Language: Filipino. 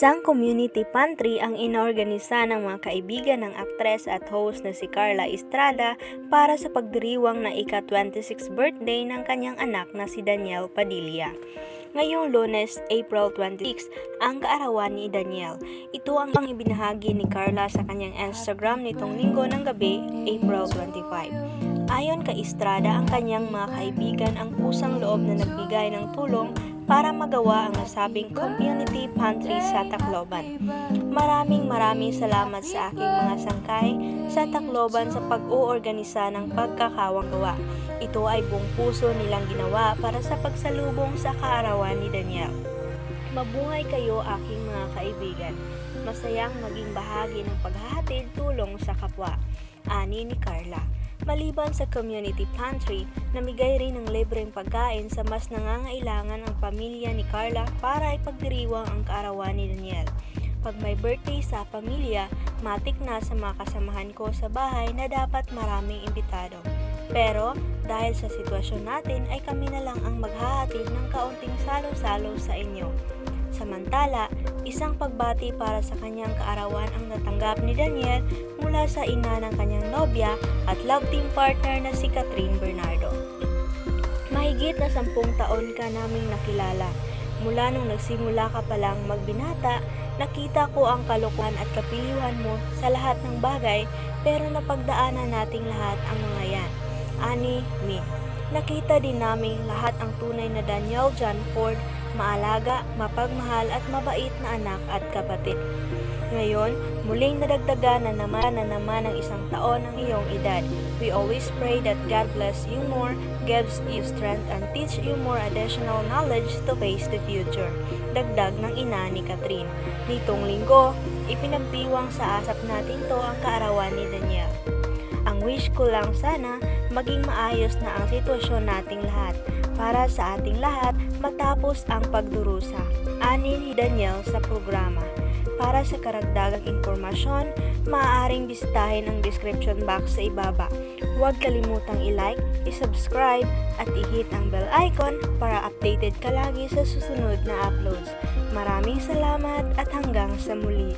Isang community pantry ang inorganisa ng mga kaibigan ng aktres at host na si Carla Estrada para sa pagdiriwang na ika-26 birthday ng kanyang anak na si Daniel Padilla. Ngayong lunes, April 26, ang kaarawan ni Daniel. Ito ang ibinahagi ni Carla sa kanyang Instagram nitong linggo ng gabi, April 25. Ayon kay Estrada, ang kanyang mga kaibigan ang pusang loob na nagbigay ng tulong para magawa ang nasabing community pantry sa Tacloban. Maraming maraming salamat sa aking mga sangkay sa Tacloban sa pag-uorganisa ng pagkakawang gawa. Ito ay buong puso nilang ginawa para sa pagsalubong sa kaarawan ni Daniel. Mabuhay kayo aking mga kaibigan. Masayang maging bahagi ng paghahatid tulong sa kapwa. Ani ni Carla. Maliban sa community pantry, namigay rin ng libreng pagkain sa mas nangangailangan ang pamilya ni Carla para ipagdiriwang ang kaarawan ni Daniel. Pag may birthday sa pamilya, matik na sa mga kasamahan ko sa bahay na dapat maraming imbitado. Pero dahil sa sitwasyon natin ay kami na lang ang maghahatid ng kaunting salo-salo sa inyo. Samantala, isang pagbati para sa kanyang kaarawan ang natanggap ni Daniel mula sa ina ng kanyang nobya at love team partner na si Catherine Bernardo. Mahigit na sampung taon ka naming nakilala. Mula nung nagsimula ka palang magbinata, nakita ko ang kalokohan at kapiliwan mo sa lahat ng bagay pero napagdaanan nating lahat ang mga yan. Ani, mi. Nakita din namin lahat ang tunay na Daniel John Ford, maalaga, mapagmahal at mabait na anak at kapatid. Ngayon, muling nadagdagan na naman na naman ng isang taon ang iyong edad. We always pray that God bless you more, gives you strength and teach you more additional knowledge to face the future. Dagdag ng ina ni Catherine. Nitong linggo, ipinagdiwang sa asap natin to ang kaarawan ni Daniel. Ang wish ko lang sana maging maayos na ang sitwasyon nating lahat para sa ating lahat matapos ang pagdurusa. Ani ni Daniel sa programa. Para sa karagdagang impormasyon, maaaring bisitahin ang description box sa ibaba. Huwag kalimutang i-like, i-subscribe, at i-hit ang bell icon para updated ka lagi sa susunod na uploads. Maraming salamat at hanggang sa muli.